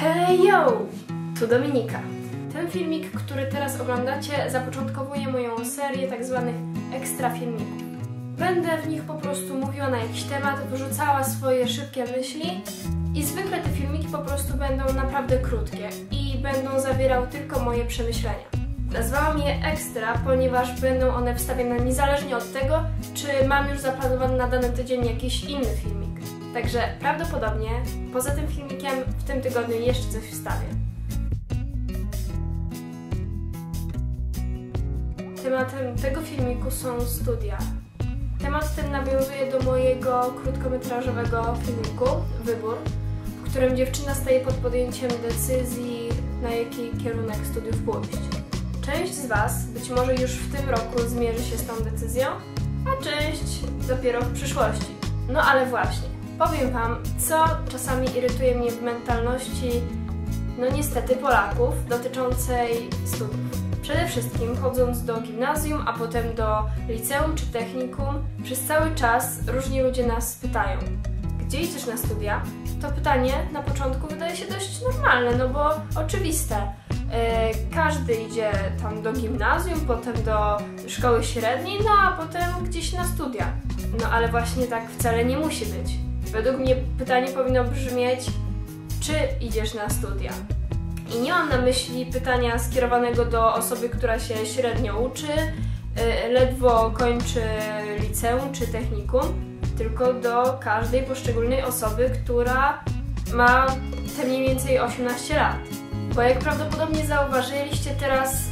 Hej yo! Tu Dominika. Ten filmik, który teraz oglądacie, zapoczątkowuje moją serię tak zwanych ekstra filmików. Będę w nich po prostu mówiła na jakiś temat, wyrzucała swoje szybkie myśli i zwykle te filmiki po prostu będą naprawdę krótkie i będą zawierały tylko moje przemyślenia. Nazwałam je ekstra, ponieważ będą one wstawiane niezależnie od tego, czy mam już zaplanowany na dany tydzień jakiś inny filmik. Także prawdopodobnie poza tym filmikiem w tym tygodniu jeszcze coś wstawię. Tematem tego filmiku są studia. Temat ten nawiązuje do mojego krótkometrażowego filmiku Wybór, w którym dziewczyna staje pod podjęciem decyzji, na jaki kierunek studiów pójść. Część z Was być może już w tym roku zmierzy się z tą decyzją, a część dopiero w przyszłości. No ale właśnie, powiem Wam, co czasami irytuje mnie w mentalności, no niestety Polaków, dotyczącej studiów. Przede wszystkim chodząc do gimnazjum, a potem do liceum czy technikum, przez cały czas różni ludzie nas pytają, gdzie idziesz na studia? To pytanie na początku wydaje się dość normalne, no bo oczywiste. E, każdy idzie tam do gimnazjum, potem do szkoły średniej, no a potem gdzieś na studia. No ale właśnie tak wcale nie musi być. Według mnie pytanie powinno brzmieć, czy idziesz na studia? I nie mam na myśli pytania skierowanego do osoby, która się średnio uczy, y, ledwo kończy liceum czy technikum, tylko do każdej poszczególnej osoby, która ma te mniej więcej 18 lat. Bo jak prawdopodobnie zauważyliście teraz,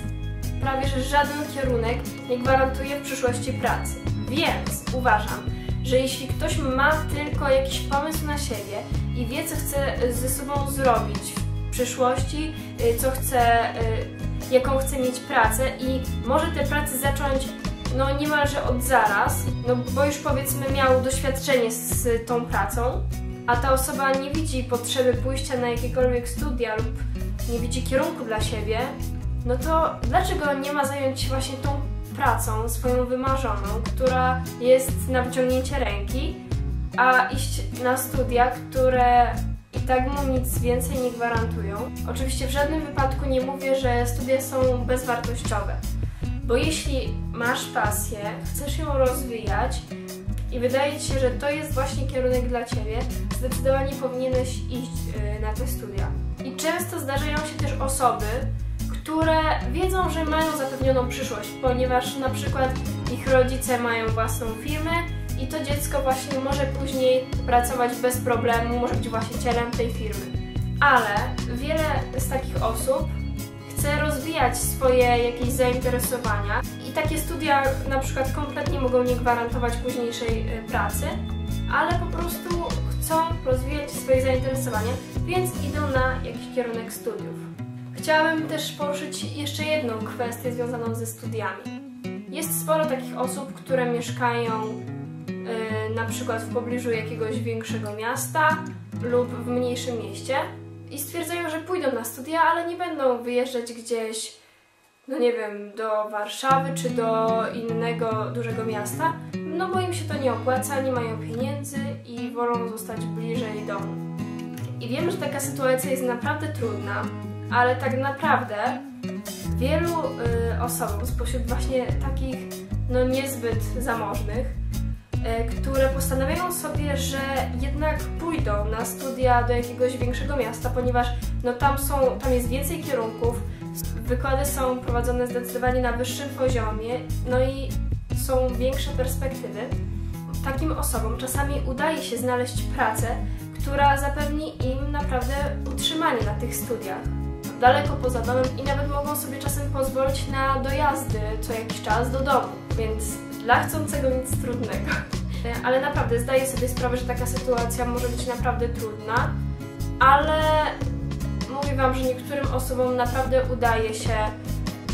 prawie że żaden kierunek nie gwarantuje w przyszłości pracy. Więc uważam, że jeśli ktoś ma tylko jakiś pomysł na siebie i wie, co chce ze sobą zrobić przyszłości, y, co chce, y, jaką chce mieć pracę i może tę pracę zacząć no niemalże od zaraz, no bo już powiedzmy miał doświadczenie z tą pracą, a ta osoba nie widzi potrzeby pójścia na jakiekolwiek studia lub nie widzi kierunku dla siebie, no to dlaczego nie ma zająć się właśnie tą pracą swoją wymarzoną, która jest na wyciągnięcie ręki, a iść na studia, które i tak mu nic więcej nie gwarantują. Oczywiście w żadnym wypadku nie mówię, że studia są bezwartościowe, bo jeśli masz pasję, chcesz ją rozwijać i wydaje Ci się, że to jest właśnie kierunek dla Ciebie, zdecydowanie powinieneś iść y, na te studia. I często zdarzają się też osoby, które wiedzą, że mają zapewnioną przyszłość, ponieważ na przykład ich rodzice mają własną firmę i to dziecko właśnie może później pracować bez problemu, może być właścicielem tej firmy. Ale wiele z takich osób chce rozwijać swoje jakieś zainteresowania i takie studia na przykład kompletnie mogą nie gwarantować późniejszej y, pracy, ale po prostu chcą rozwijać swoje zainteresowania, więc idą na jakiś kierunek studiów. Chciałabym też poruszyć jeszcze jedną kwestię związaną ze studiami. Jest sporo takich osób, które mieszkają Y, na przykład w pobliżu jakiegoś większego miasta lub w mniejszym mieście i stwierdzają, że pójdą na studia, ale nie będą wyjeżdżać gdzieś, no nie wiem, do Warszawy czy do innego dużego miasta, no bo im się to nie opłaca, nie mają pieniędzy i wolą zostać bliżej domu. I wiem, że taka sytuacja jest naprawdę trudna, ale tak naprawdę wielu y, osobom spośród właśnie takich no niezbyt zamożnych E, które postanawiają sobie, że jednak pójdą na studia do jakiegoś większego miasta, ponieważ no, tam, są, tam jest więcej kierunków, wykłady są prowadzone zdecydowanie na wyższym poziomie, no i są większe perspektywy. Takim osobom czasami udaje się znaleźć pracę, która zapewni im naprawdę utrzymanie na tych studiach daleko poza domem i nawet mogą sobie czasem pozwolić na dojazdy co jakiś czas do domu, więc dla chcącego nic trudnego. Ale naprawdę zdaję sobie sprawę, że taka sytuacja może być naprawdę trudna, ale mówię Wam, że niektórym osobom naprawdę udaje się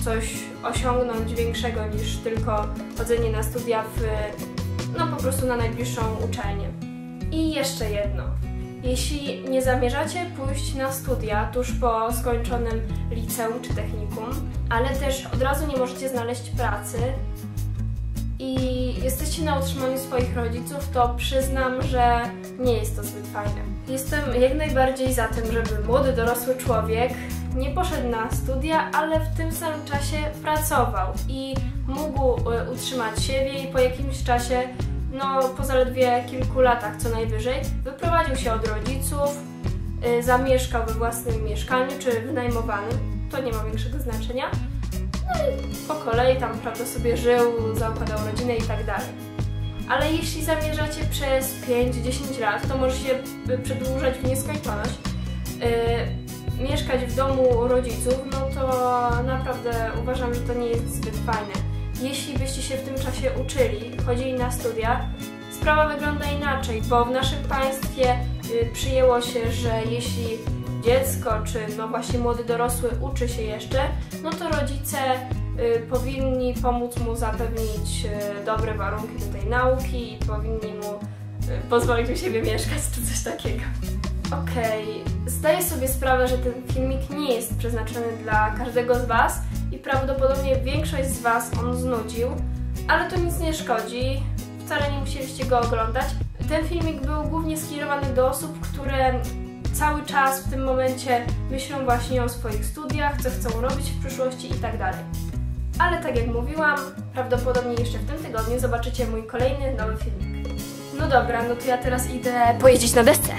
coś osiągnąć większego niż tylko chodzenie na studia w, no po prostu na najbliższą uczelnię. I jeszcze jedno. Jeśli nie zamierzacie pójść na studia tuż po skończonym liceum czy technikum, ale też od razu nie możecie znaleźć pracy i jesteście na utrzymaniu swoich rodziców, to przyznam, że nie jest to zbyt fajne. Jestem jak najbardziej za tym, żeby młody, dorosły człowiek nie poszedł na studia, ale w tym samym czasie pracował i mógł e, utrzymać siebie i po jakimś czasie, no po zaledwie kilku latach co najwyżej, wyprowadził się od rodziców, e, zamieszkał we własnym mieszkaniu czy wynajmowanym, to nie ma większego znaczenia. No i po kolei tam prawda sobie żył, zakładał rodzinę i tak dalej. Ale jeśli zamierzacie przez 5-10 lat, to może się y, przedłużać w nieskończoność. Yy, mieszkać w domu rodziców, no to naprawdę uważam, że to nie jest zbyt fajne. Jeśli byście się w tym czasie uczyli, chodzili na studia, sprawa wygląda inaczej, bo w naszym państwie y, przyjęło się, że jeśli dziecko, czy no właśnie młody dorosły uczy się jeszcze, no to rodzice y, powinni pomóc mu zapewnić y, dobre warunki do tej nauki i powinni mu pozwolić u siebie mieszkać, czy coś takiego. Okej, zdaję sobie sprawę, że ten filmik nie jest przeznaczony dla każdego z Was prawdopodobnie większość z Was on znudził, ale to nic nie szkodzi, wcale nie musieliście go oglądać. Ten filmik był głównie skierowany do osób, które cały czas w tym momencie myślą właśnie o swoich studiach, co chcą robić w przyszłości i tak. Ale tak jak mówiłam, prawdopodobnie jeszcze w tym tygodniu zobaczycie mój kolejny nowy filmik. No dobra, no to ja teraz idę pojeździć na desce.